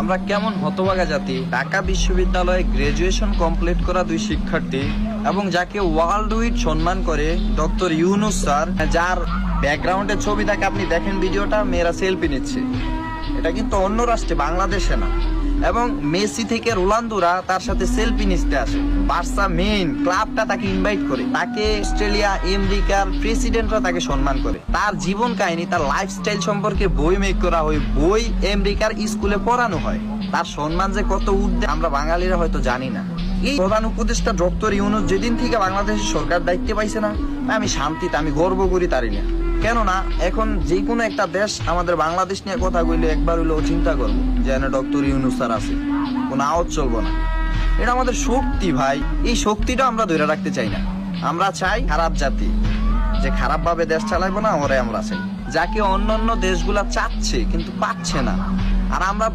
আমরা কেমন হতবাগা জাতি? ঢাকা বিশ্ববিদ্যালয়ে গ্রাজুয়েশন কমপ্লিট করা দুই শিক্ষার্থী এবং যাকে ওয়ার্ল্ড উইড সম্মান করে ডক্টর ইউনুস স্যার, যার ব্যাকগ্রাউন্ডের ছবি থাকে আপনি দেখেন, ভিডিওটা, মেয়েরা সেলফি নিচ্ছে। এটা কিন্তু অন্য রাষ্ট্রে, বাংলাদেশে না। এবং মেসি থেকে রোনালদোরা তার সাথে সেলফি নিতে আসে। বার্সা মেইন ক্লাবটা তাকে ইনভাইট করে। তাকে অস্ট্রেলিয়া, আমেরিকার প্রেসিডেন্টরা তাকে সম্মান করে। তার জীবন কাহিনী, তার লাইফস্টাইল সম্পর্কে বই মেক করা হয়। বই আমেরিকার স্কুলে পড়ানো হয়। তার সম্মান যে কত উর্ধে আমরা বাঙালিরা হয়তো জানি না। এই প্রধান উপদেষ্টা ডক্টর ইউনুস যেদিন থেকে বাংলাদেশের সরকার দায়িত্বে পাইছে না, আমি শান্তিতে, আমি গর্ব করি তারি না কেননা, এখন যে কোনো একটা দেশ আমাদের বাংলাদেশ নিয়ে কথা কইলে একবার হইলেও চিন্তা করব যে এনে ডক্টর ইউনুস স্যার আছে। কোনো আওয়াজ চলবো না। এটা আমাদের শক্তি, ভাই। এই শক্তিটা আমরা ধরে রাখতে চাই না। আমরা চাই খারাপ জাতি, যে খারাপভাবে দেশ চালাইবো না, ওরে আমরা চাই। যাকে অন্যান্য দেশগুলা চাচ্ছে, কিন্তু পাচ্ছে না। আর আমরা